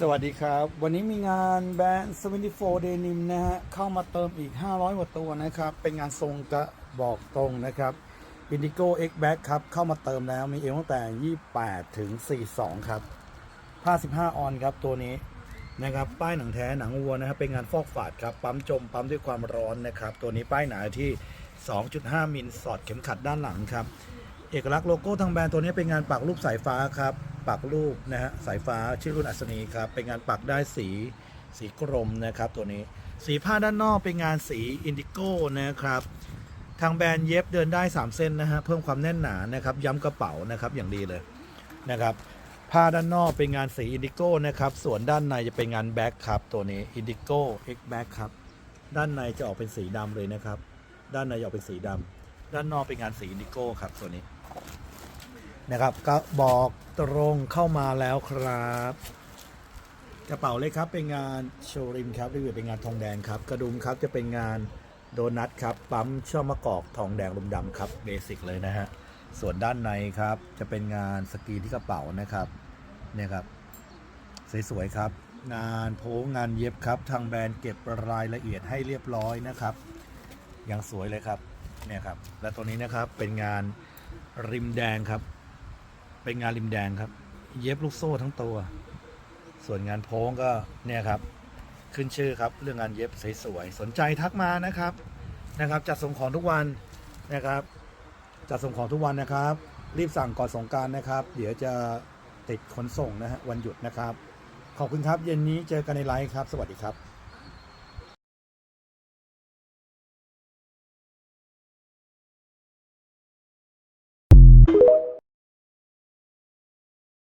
สวัสดีครับ วันนี้มีงานแบรนด์74 Denim นะฮะ เข้ามาเติมอีก 500กว่าตัวนะครับ เป็นงานทรงกระบอกตรงนะครับ Indigo X Back ครับ เข้ามาเติมแล้วมีเอวตั้งแต่ 28 ถึง 42 ครับ55ออนครับตัวนี้นะครับ ป้ายหนังแท้หนังวัวนะครับ เป็นงานฟอกฝาดครับ ปั๊มจม ปั๊มด้วยความร้อนนะครับ ตัวนี้ป้ายหนาที่ 2.5 มิลสอดเข็มขัดด้านหลังครับ เอกลักษณ์โลโก้ทางแบรนด์ตัวนี้เป็นงานปักรูปสายฟ้าครับ ปักรูปนะฮะสายฟ้าชื่อรุ่นอัศนีครับเป็นงานปักได้สีสีกรมนะครับตัวนี้สีผ้าด้านนอกเป็นงานสีอินดิโก้นะครับทางแบรนด์เย็บเดินได้ 3 เส้นนะฮะเพิ่มความแน่นหนานะครับย้ำกระเป๋านะครับอย่างดีเลยนะครับผ้าด้านนอกเป็นงานสีอินดิโก้นะครับส่วนด้านในจะเป็นงานแบ็คครับตัวนี้อินดิโก้เอ็กแบ็คครับด้านในจะออกเป็นสีดำเลยนะครับ ด้านในจะออกเป็นสีดำด้านนอกเป็นงานสีอินดิโก้ครับตัวนี้ นะครับ ก็บอกตรงเข้ามาแล้วครับ กระเป๋าเล็กครับเป็นงานโชว์ริมครับรีวิวเป็นงานทองแดงครับ กระดุมครับจะเป็นงานโดนัทครับปั๊มช่อมะกอกทองแดงลมดำครับเบสิกเลยนะฮะส่วนด้านในครับจะเป็นงานสกรีนที่กระเป๋านะครับเนี่ยครับสวยๆครับ งานโพงงานเย็บครับ ทางแบรนด์เก็บรายละเอียดให้เรียบร้อยนะครับอย่างสวยเลยครับเนี่ยครับและตัวนี้นะครับเป็นงานริมแดงครับ เป็นงานริมแดงครับ เย็บลูกโซ่ทั้งตัว ส่วนงานโพ้งก็เนี่ยครับ ขึ้นชื่อครับเรื่องงานเย็บสวยๆสนใจทักมานะครับนะครับ จัดส่งของทุกวันนะครับ จัดส่งของทุกวันนะครับ รีบสั่งก่อนสงการนะครับ เดี๋ยวจะติดขนส่งนะฮะวันหยุดนะครับ ขอบคุณครับเย็นนี้เจอกันในไลฟ์ครับ สวัสดีครับ